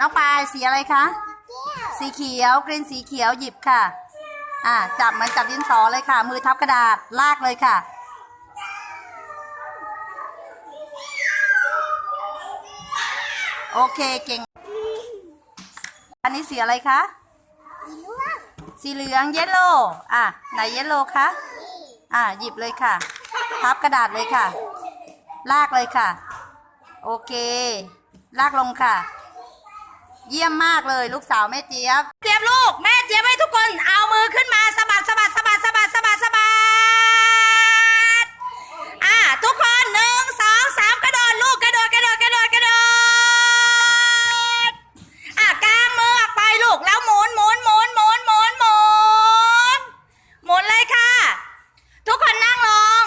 น้องปายสีอะไรคะ สีเขียวกรีนสีเขียวหยิบค่ะ อ่าจับเหมันจับดินสอเลยค่ะ มือทับกระดาษลากเลยค่ะโอเคเก่ง อันนี้สีอะไรคะ สีเหลืองเยลโล่อะไหนเยลโล่คะ อะหยิบเลยค่ะ พับกระดาษเลยค่ะ ลากเลยค่ะ โอเค ลากลงค่ะ เยี่ยมมากเลยลูกสาวแม่เจี๊ยบ เจี๊ยบลูก แม่เจี๊ยบให้ทุกคนเอามือขึ้นมาสะบัดสะบัดสะบัดสะบัดสะบัดสะบัด อะทุกคนหนึ่งสองสามกระโดดลูกกระโดดกระโดดกระโดดกระโดด อะกางมือออกไปลูกแล้วหมุนหมุนหมุนหมุนหมุนหมุนหมุนเลยค่ะ ทุกคนนั่งลง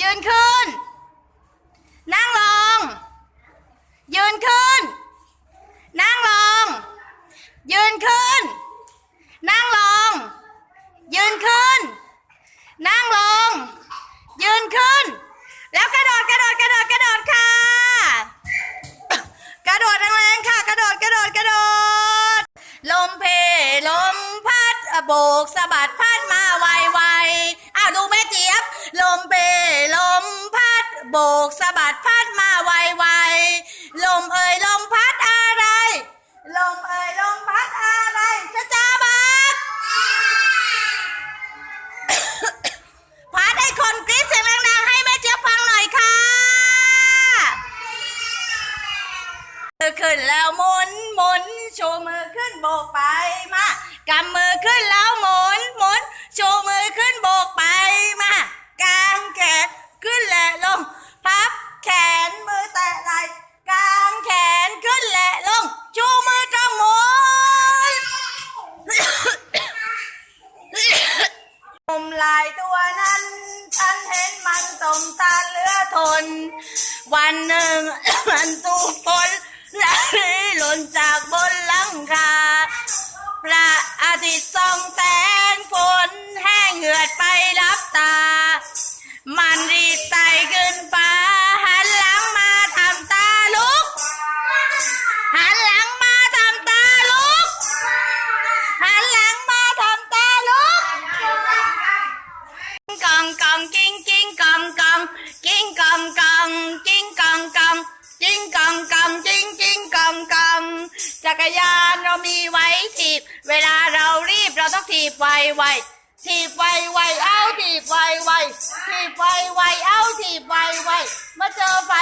ยืนขึ้น นั่งลง ยืนขึ้น นั่งลง ยืน ขึ้น นั่งลง ยืนขึ้น นั่งลง ยืนขึ้น แล้วกระโดดกระโดดกระโดดกระโดดค่ะ กระโดดแรงๆค่ะ กระโดดกระโดดกระโดด ลมเพลมพัดโบกสะบัดพัดมาไวๆอ้าวดูแม่เจี๊ยบ ลมเพลมพัดโบก ลายตัวนั้น ฉันเห็นมันสมตาเหลือทน วันหนึ่ง มันตู้ฝนและหล่นจากบนหลังคาพระอาทิตย์ส่องแสงฝนแห้งเหือดไปรับตา กองกองกิ้งกิ้งกองกองกิ้งกองกองกิ้งกองกองกิ้งกองกองกิ้งกิ้งกองกองจักรยานเรามีไว้ถีบ เวลาเรารีบเราต้องถีบไวไวถีบไวไวเอาถีบไวไวถีบไวไวเอาถีบไวไวเมื่อเจอไฟ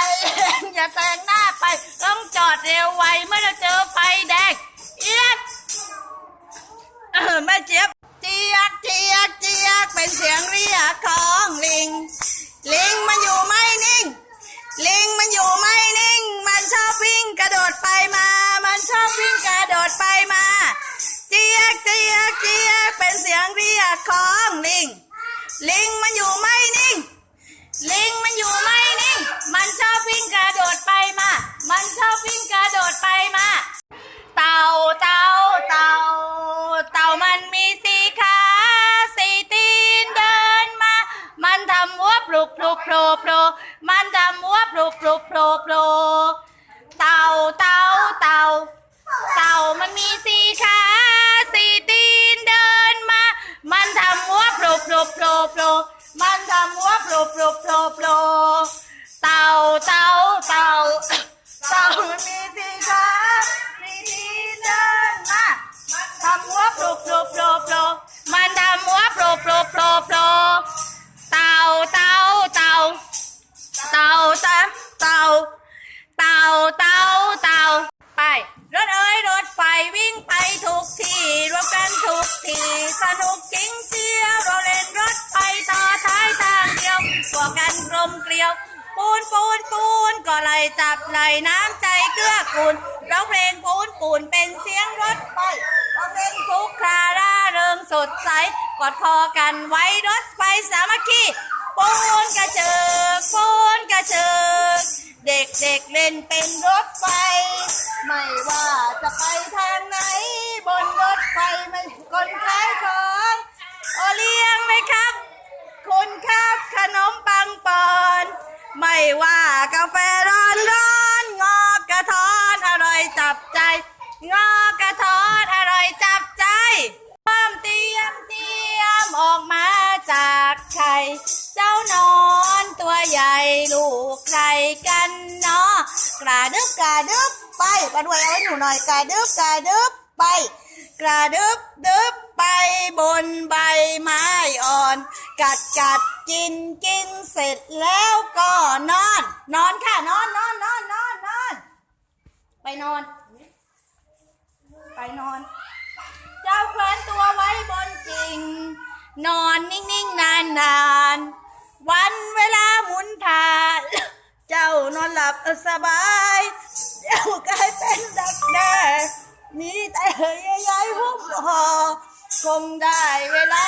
อย่าแซงหน้าไป ต้องจอดเร็วไวเมื่อเราเจอไฟแดงเอียดแม่เจี๊ยบ จี๊ยกเจี๊ยกเจี๊ยกเป็นเสียงเรียกของลิง ลิงมันอยู่ไม่นิ่ง ลิงมันอยู่ไม่นิ่ง มันชอบวิ่งกระโดดไปมา มันชอบวิ่งกระโดดไปมาเจี๊ยกเจี๊ยกเจี๊ยกเป็นเสียงเรียกของลิง ลิงมันอยู่ไม่นิ่ง ลิงมันอยู่ โผล่มันทำหัวปลุกปลุกโผล่โผล่เต่าเต่าเต่าเต่ามันมีสีขาสีตีนเดินมา มันทำหัวปลุกปลุกโผล่โผล่มันทำหัวปลุกปลุกโผล่โผล่เต่าเต่า จับไหลน้ำใจเกื้อกูลร้องเพลงปูนปูนเป็นเสียงรถไฟร้องเพลงทุกคราร่าเริงสดใสกอดคอกันไว้รถไฟสามัคคีปูนกระเจิกปูนกระเจิกเด็กเด็กเล่นเป็นรถไฟ ไม่ว่าจะไปทางไหน บนรถไฟไม่คนขายของโอเลี้ยงไหมครับ คุณครับขนมปังปอน ไม่ว่ากาแฟร้ อนร้อนงอกระท้อนอร่อยจับใจ งอกระท้อนอร่อยจับใจเพิ่มเตรียมเตรียมออกมาจากไข่เจ้านอนตัวใหญ่ลูกใครกันเนาะกระดึบกระดึบไปไปด้วยเอ้หนูหน่อยกระดึบกระดึบไป กระดึบดึบไปบนใบไม้อ่อน กัดกัด กินกินเสร็จแล้วก็นอน นอนค่ะ นอนนอนนอนนอนนอนไปนอน ไปนอน เจ้าแขวนตัวไว้บนกิ่ง นอนนิ่งๆนานนานวันเวลาหมุนผ่าน เจ้านอนหลับสบายเจ้ากลายเป็นดักแด้มีแต่เย้ยย้ายหุ้มห่อคงได้เวลา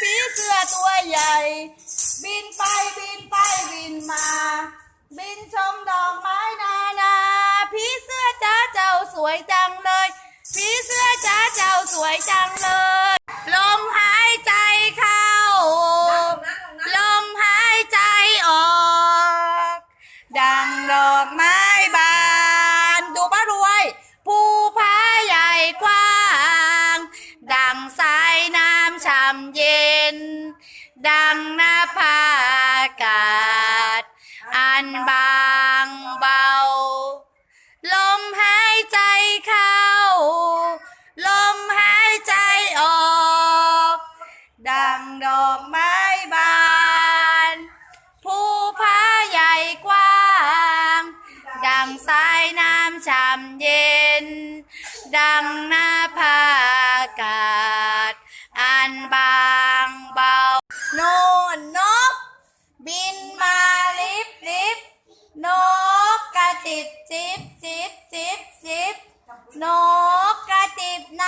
ผีเสื้อตัวใหญ่ บินไปบินไปบินมา บินชมดอกไม้นานาผีเสื้อจ้าเจ้าสวยจังเลยผีเสื้อจ้าเจ้าสวยจังเลย ลมหายใจ หน้าผากาศ อันบางเบา โนนนก บินมาลิบลิบนกกระติบจิบจิบจิบจิบนกกระติบน้